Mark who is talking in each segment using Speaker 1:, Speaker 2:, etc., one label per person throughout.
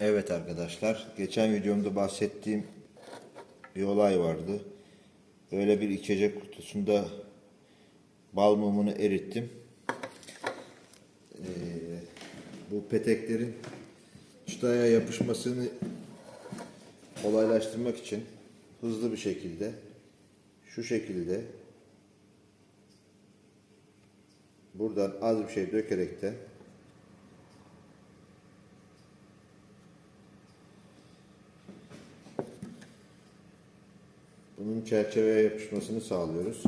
Speaker 1: Evet arkadaşlar, geçen videomda bahsettiğim bir olay vardı. Böyle bir içecek kutusunda bal mumunu erittim. Ee, bu peteklerin çıtaya yapışmasını kolaylaştırmak için hızlı bir şekilde şu şekilde buradan az bir şey dökerek de Bunun çerçeveye yapışmasını sağlıyoruz.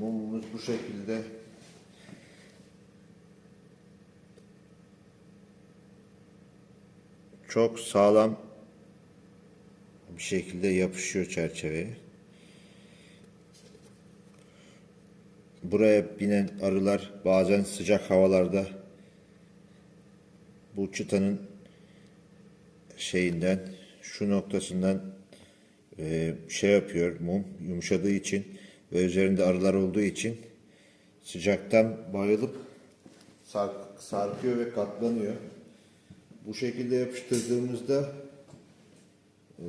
Speaker 1: Mumumuz bu şekilde çok sağlam bir şekilde yapışıyor çerçeveye. Buraya binen arılar bazen sıcak havalarda bu çıtanın şeyinden şu noktasından e, şey yapıyor mum yumuşadığı için ve üzerinde arılar olduğu için sıcaktan bayılıp sark, sarkıyor ve katlanıyor. Bu şekilde yapıştırdığımızda e,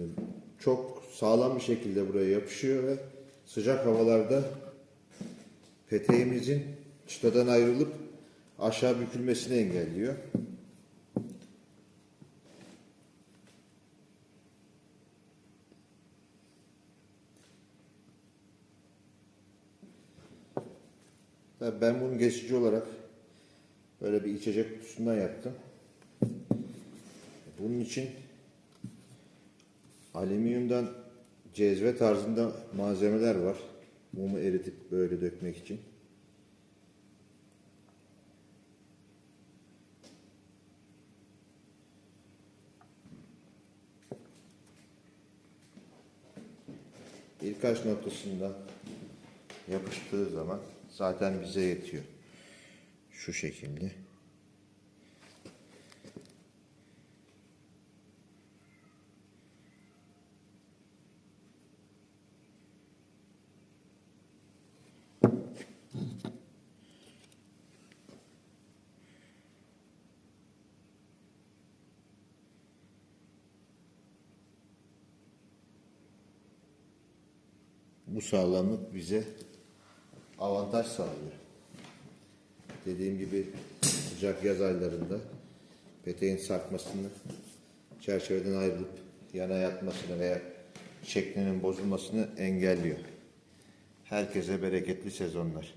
Speaker 1: çok sağlam bir şekilde buraya yapışıyor ve sıcak havalarda peteğimizin çıtadan ayrılıp aşağı bükülmesini engelliyor. Ben bunu geçici olarak böyle bir içecek kutusundan yaptım. Bunun için alüminyumdan cezve tarzında malzemeler var. Mumu eritip böyle dökmek için. Birkaç noktasında yapıştığı zaman zaten bize yetiyor. Şu şekilde. Bu sağlamlık bize avantaj sağlıyor. Dediğim gibi sıcak yaz aylarında peteğin sarkmasını, çerçeveden ayrılıp yana yatmasını veya şeklinin bozulmasını engelliyor. Herkese bereketli sezonlar.